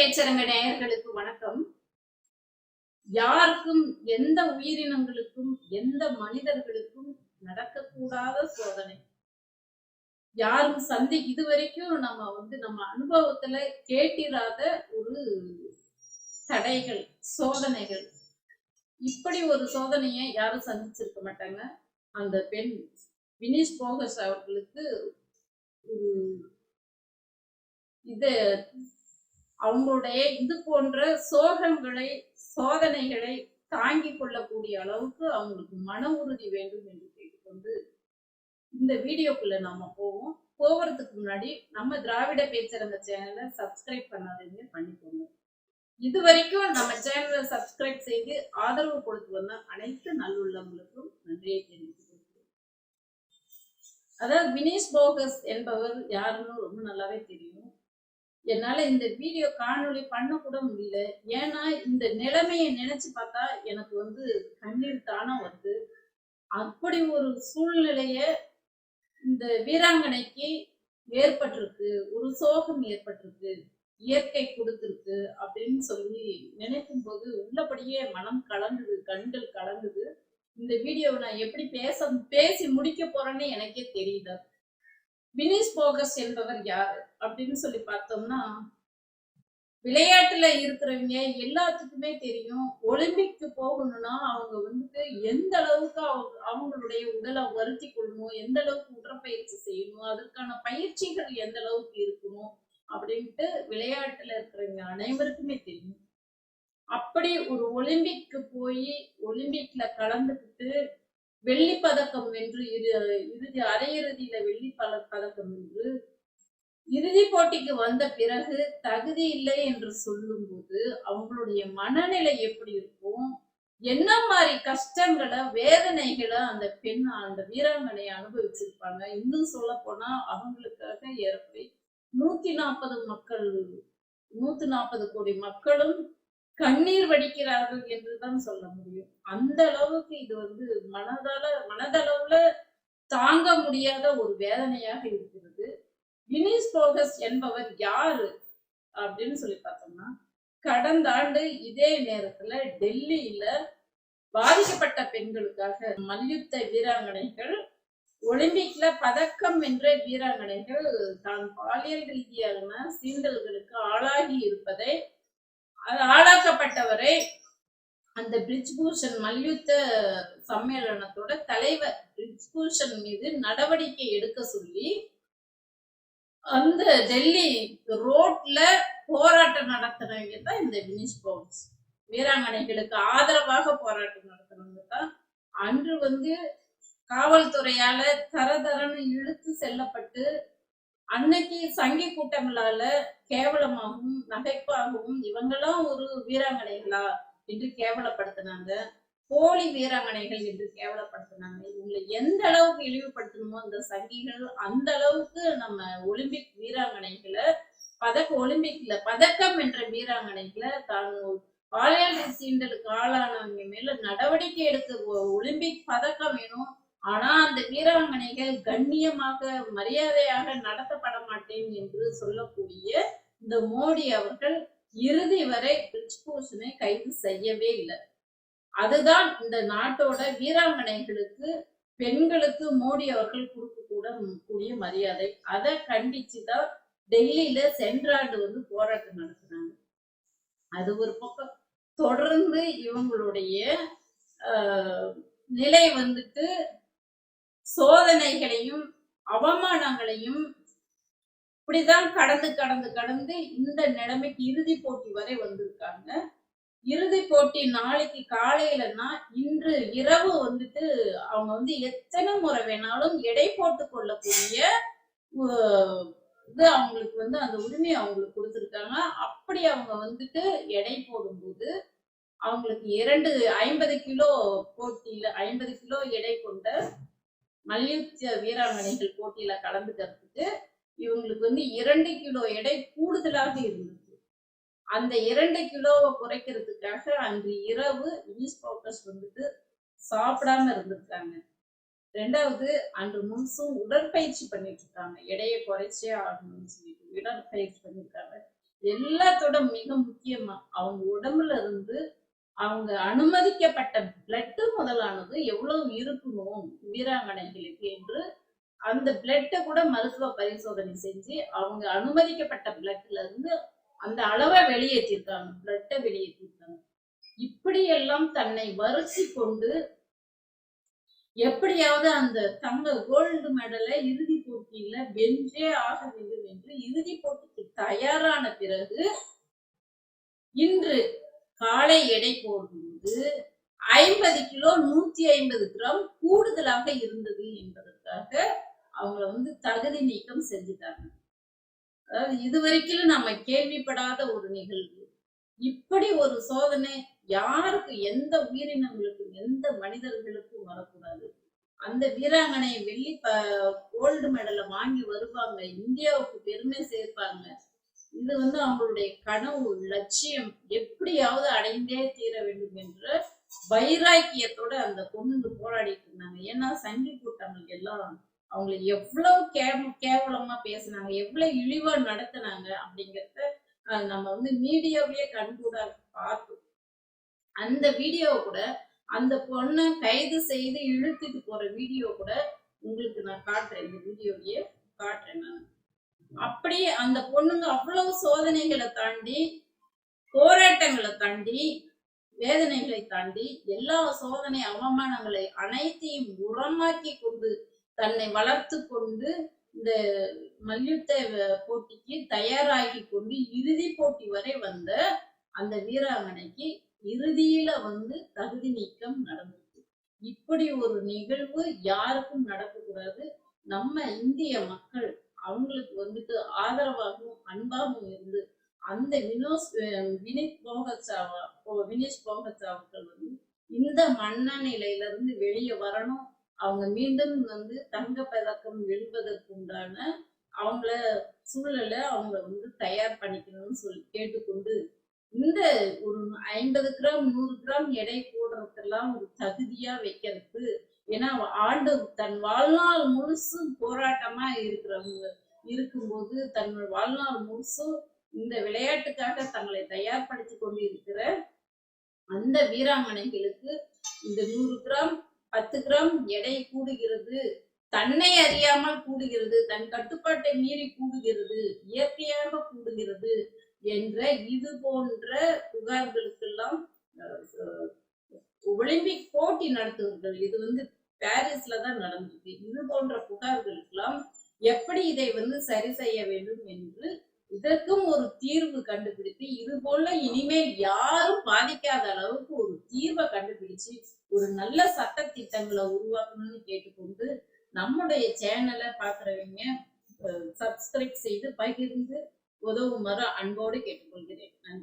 பேச்சரங்க நேயர்களுக்கு வணக்கம். யாருக்கும் எந்த உயிரினங்களுக்கும் எந்த மனிதர்களுக்கும் நடக்கக்கூடாத சோதனை. யாரும் சந்தி இதுவரைக்கும் நம்ம வந்து நம்ம அனுபவத்துல கேட்டிராத ஒரு தடைகள் சோதனைகள். இப்படி ஒரு சோதனையை யாரும் சந்திச்சிருக்க மாட்டாங்க. அந்த பெண் வினிஷ் போகஸ் அவர்களுக்கு இது அவங்களுடைய இது போன்ற சோகங்களை சோதனைகளை தாங்கிக் கொள்ளக்கூடிய அளவுக்கு அவங்களுக்கு மன உறுதி வேண்டும் என்று கேட்டுக்கொண்டு இந்த வீடியோக்குள்ள நாம போவோம். போகிறதுக்கு முன்னாடி நம்ம திராவிட பேச்சரங்க சேனலை சப்ஸ்கிரைப் பண்ணாதீங்க பண்ணிக்கோங்க. இது வரைக்கும் நம்ம சேனலை சப்ஸ்கிரைப் செய்து ஆதரவு கொடுத்து வந்த அனைத்து நல்லுள்ளவங்களுக்கும் நன்றியை தெரிவித்துக் கொள்கிறேன் அதாவது வினேஷ் போகஸ் என்பவர் யாருன்னு ரொம்ப நல்லாவே தெரியும். என்னால இந்த வீடியோ காணொளி பண்ண கூட முடியல. ஏன்னா இந்த நிலைமையை நினைச்சு பார்த்தா எனக்கு வந்து கண்ணீர் தானா வருது. அப்படி ஒரு சூழ்நிலைய இந்த வீராங்கனைக்கு ஏற்பட்டிருக்கு. ஒரு சோகம் ஏற்பட்டிருக்கு. இயற்கை கொடுத்துருக்கு அப்படின்னு சொல்லி நினைக்கும் போது உள்ளபடியே மனம் கலங்குது கண்கள் கலங்குது. இந்த வீடியோவை நான் எப்படி பேச பேசி முடிக்க போறேன்னு எனக்கே தெரியுது? வினிஸ் போகஸ் என்பவர் யாரு? அப்படின்னு சொல்லி பார்த்தோம்னா விளையாட்டுல இருக்கிறவங்க எல்லாத்துக்குமே தெரியும். ஒலிம்பிக்கு போகணும்னா அவங்க வந்துட்டு எந்த அளவுக்கு அவங்க அவங்களுடைய உடலை வருத்தி கொள்ளணும் எந்த அளவுக்கு உடற்பயிற்சி செய்யணும் அதற்கான பயிற்சிகள் எந்த அளவுக்கு இருக்கணும் அப்படின்ட்டு விளையாட்டுல இருக்கிறவங்க அனைவருக்குமே தெரியும். அப்படி ஒரு ஒலிம்பிக்கு போய் ஒலிம்பிக்ல கலந்துக்கிட்டு வெள்ளி பதக்கம் வென்று இரு இறுதி அரையிறுதியில வெள்ளி பல பதக்கம் வென்று இறுதி போட்டிக்கு வந்த பிறகு தகுதி இல்லை என்று சொல்லும்போது அவங்களுடைய மனநிலை எப்படி இருக்கும்? என்ன மாதிரி கஷ்டங்களை வேதனைகளை அந்த பெண் அந்த வீராங்கனை அனுபவிச்சிருப்பாங்க? இன்னும் சொல்ல போனா அவங்களுக்காக ஏறக்குறை நூத்தி நாற்பது மக்கள் நூத்தி நாற்பது கோடி மக்களும் கண்ணீர் வடிக்கிறார்கள் என்றுதான் சொல்ல முடியும். அந்த அளவுக்கு இது வந்து மனதால மனதளவுல தாங்க முடியாத ஒரு வேதனையாக இருக்கிறது. வினிஸ் போகஸ் என்பவர் யாரு? அப்படின்னு சொல்லி பார்த்தோம்னா கடந்த ஆண்டு இதே நேரத்துல டெல்லியில பாதிக்கப்பட்ட பெண்களுக்காக மல்யுத்த வீராங்கனைகள் ஒலிம்பிக்ல பதக்கம் வென்ற வீராங்கனைகள் தான் பாலியல் ரீதியான சீண்டல்களுக்கு ஆளாகி இருப்பதை அது ஆளாக்கப்பட்டவரை அந்த பிரிஜ் பூஷன் மல்யுத்த சம்மேளனத்தோட தலைவர் பிரிஜ்பூஷன் மீது நடவடிக்கை எடுக்க சொல்லி அந்த டெல்லி ரோட்ல போராட்டம் நடத்துனவங்க தான் இந்த வினிஷ் பவுன்ஸ் வீராங்கனைகளுக்கு ஆதரவாக போராட்டம் நடத்துனவங்க தான். அன்று வந்து காவல்துறையால தர தரன்னு இழுத்து செல்லப்பட்டு அன்னைக்கு சங்கி கூட்டங்களால கேவலமாகவும் நகைப்பாகவும் இவங்கெல்லாம் ஒரு வீராங்கனைகளா என்று கேவலப்படுத்தினாங்க. போலி வீராங்கனைகள் என்று கேவலப்படுத்தினாங்க. இவங்களை எந்த அளவுக்கு இழிவுபடுத்தணுமோ அந்த சங்கிகள் அந்த அளவுக்கு நம்ம ஒலிம்பிக் வீராங்கனைகளை பதக்க ஒலிம்பிக்ல பதக்கம் என்ற வீராங்கனைகளை தான் பாலியல் சீண்டலுக்கு ஆளானவங்க மேல நடவடிக்கை எடுத்து ஒலிம்பிக் பதக்கம் வேணும். ஆனா அந்த வீராங்கனைகள் கண்ணியமாக மரியாதையாக நடத்தப்பட மாட்டேன் என்று சொல்லக்கூடிய இந்த மோடி அவர்கள் இறுதி வரை பிரிஜ்பூஷனை கைது செய்யவே இல்லை. அதுதான் இந்த நாட்டோட வீராங்கனைகளுக்கு பெண்களுக்கு மோடி அவர்கள் கொடுக்க கூட கூடிய மரியாதை. அதை கண்டிச்சுதான் டெல்லியில சென்ற ஆண்டு வந்து போராட்டம் நடத்தினாங்க அது ஒரு பக்கம். தொடர்ந்து இவங்களுடைய நிலை வந்துட்டு சோதனைகளையும் அவமானங்களையும் இப்படிதான் கடந்து கடந்து கடந்து இந்த நிலைமைக்கு இறுதி போட்டி வரை வந்திருக்காங்க. இறுதி போட்டி நாளைக்கு காலையிலன்னா இன்று இரவு வந்துட்டு அவங்க வந்து எத்தனை முறை வேணாலும் எடை போட்டு கொள்ளக்கூடிய இது அவங்களுக்கு வந்து அந்த உரிமையை அவங்களுக்கு கொடுத்துருக்காங்க. அப்படி அவங்க வந்துட்டு எடை போடும்போது அவங்களுக்கு இரண்டு ஐம்பது கிலோ போட்டியில ஐம்பது கிலோ எடை கொண்ட மல்யுத்த வீராங்கனைகள் போட்டியில கலந்துக்கிறதுக்கு இவங்களுக்கு வந்து இரண்டு கிலோ எடை கூடுதலாக இருந்தது. அந்த இரண்டு கிலோவை குறைக்கிறதுக்காக அன்று இரவு நியூஸ் பவுட்டர்ஸ் வந்துட்டு சாப்பிடாம இருந்திருக்காங்க. ரெண்டாவது அன்று முன்சும் உடற்பயிற்சி பண்ணிட்டு இருக்காங்க. எடையை குறைச்சே ஆகணும்னு சொல்லிட்டு உடற்பயிற்சி பண்ணியிருக்காங்க எல்லாத்தோட மிக முக்கியமா அவங்க உடம்புல இருந்து அவங்க அனுமதிக்கப்பட்ட பிளட்டு முதலானது எவ்வளவு இருக்கணும் வீராங்கனைகளுக்கு என்று அந்த பிளட்டை கூட மருத்துவ பரிசோதனை செஞ்சு அவங்க அனுமதிக்கப்பட்ட பிளட்ல இருந்து அந்த அளவை வெளியேற்றிருக்காங்க பிளட்டை வெளியேற்றிருக்காங்க. இப்படியெல்லாம் தன்னை வருத்தி கொண்டு எப்படியாவது அந்த தங்க கோல்டு மெடலை இறுதி போட்டியில வென்றே ஆக வேண்டும் என்று இறுதி போட்டிக்கு தயாரான பிறகு இன்று காலை எடை போடும்போது ஐம்பது கிலோ நூத்தி ஐம்பது கிராம் கூடுதலாக இருந்தது என்பதற்காக அவங்கள வந்து தகுதி நீக்கம் செஞ்சுட்டாங்க. அதாவது இதுவரைக்கும் நம்ம கேள்விப்படாத ஒரு நிகழ்வு. இப்படி ஒரு சோதனை யாருக்கு எந்த உயிரினங்களுக்கும் எந்த மனிதர்களுக்கும் வரக்கூடாது. அந்த வீராங்கனை வெள்ளி கோல்டு மெடலை வாங்கி வருவாங்க. இந்தியாவுக்கு பெருமை சேர்ப்பாங்க. இது வந்து அவங்களுடைய கனவு லட்சியம் எப்படியாவது அடைந்தே தீர வேண்டும் என்ற வைராக்கியத்தோட அந்த பொண்ணு போராடிட்டு இருந்தாங்க. ஏன்னா சங்கி கூட்டங்கள் எல்லாம் அவங்களை எவ்வளவு கேவ கேவலமா பேசினாங்க எவ்வளவு இழிவா நடத்தினாங்க அப்படிங்கறத நம்ம வந்து மீடியாவிலேயே கண்கூட பார்த்தோம். அந்த வீடியோவை கூட அந்த பொண்ணை கைது செய்து இழுத்துட்டு போற வீடியோ கூட உங்களுக்கு நான் காட்டுறேன். இந்த வீடியோலயே காட்டுறேன் நான். அப்படியே அந்த பொண்ணுங்க அவ்வளவு சோதனைகளை தாண்டி போராட்டங்களை தாண்டி வேதனைகளை தாண்டி எல்லா சோதனை அவமானங்களை அனைத்தையும் உரமாக்கி கொண்டு தன்னை வளர்த்து கொண்டு இந்த மல்யுத்த போட்டிக்கு தயாராகி கொண்டு இறுதி போட்டி வரை வந்த அந்த வீராங்கனைக்கு இறுதியில வந்து தகுதி நீக்கம் நடந்துச்சு இப்படி ஒரு நிகழ்வு யாருக்கும் நடக்கக்கூடாது. நம்ம இந்திய மக்கள் அவங்களுக்கு வந்துட்டு ஆதரவாகவும் அன்பாகவும் இருந்து அந்த வினோஸ் வினித் போகச்சாவா வினேஷ் போகச்சாவுக்கள் வந்து இந்த மனநிலையில இருந்து வெளியே வரணும். அவங்க மீண்டும் வந்து தங்க பதக்கம் வெல்வதற்குண்டான அவங்கள சூழலை அவங்க வந்து தயார் பண்ணிக்கணும்னு சொல்லி கேட்டுக்கொண்டு இந்த ஒரு ஐம்பது கிராம் நூறு கிராம் எடை போடுறதுக்கெல்லாம் ஒரு தகுதியா வைக்கிறது ஏன்னா ஆண்டு தன் வாழ்நாள் முழுசும் போராட்டமா இருக்கிறவங்க இருக்கும்போது தன் வாழ்நாள் முழுசும் இந்த விளையாட்டுக்காக தங்களை தயார்படுத்தி கொண்டு இருக்கிற அந்த வீராங்கனைகளுக்கு இந்த நூறு கிராம் பத்து கிராம் எடை கூடுகிறது. தன்னை அறியாமல் கூடுகிறது. தன் கட்டுப்பாட்டை மீறி கூடுகிறது. இயற்கையாக கூடுகிறது என்ற இது போன்ற புகார்களுக்கெல்லாம் ஒலிம்பிக் போட்டி நடத்துவர்கள். இது வந்து பாரிஸ்ல தான் நடந்தது. இது போன்ற புகார்களுக்கெல்லாம் எப்படி இதை வந்து சரி செய்ய வேண்டும் என்று இதற்கும் ஒரு தீர்வு கண்டுபிடித்து இது போல இனிமேல் யாரும் பாதிக்காத அளவுக்கு ஒரு தீர்வை கண்டுபிடிச்சு ஒரு நல்ல சட்ட திட்டங்களை உருவாக்கணும்னு கேட்டுக்கொண்டு நம்முடைய சேனலை பாக்குறவங்க சப்ஸ்கிரைப் செய்து பகிர்ந்து உதவுமாறு அன்போடு கேட்டுக்கொள்கிறேன். நன்றி.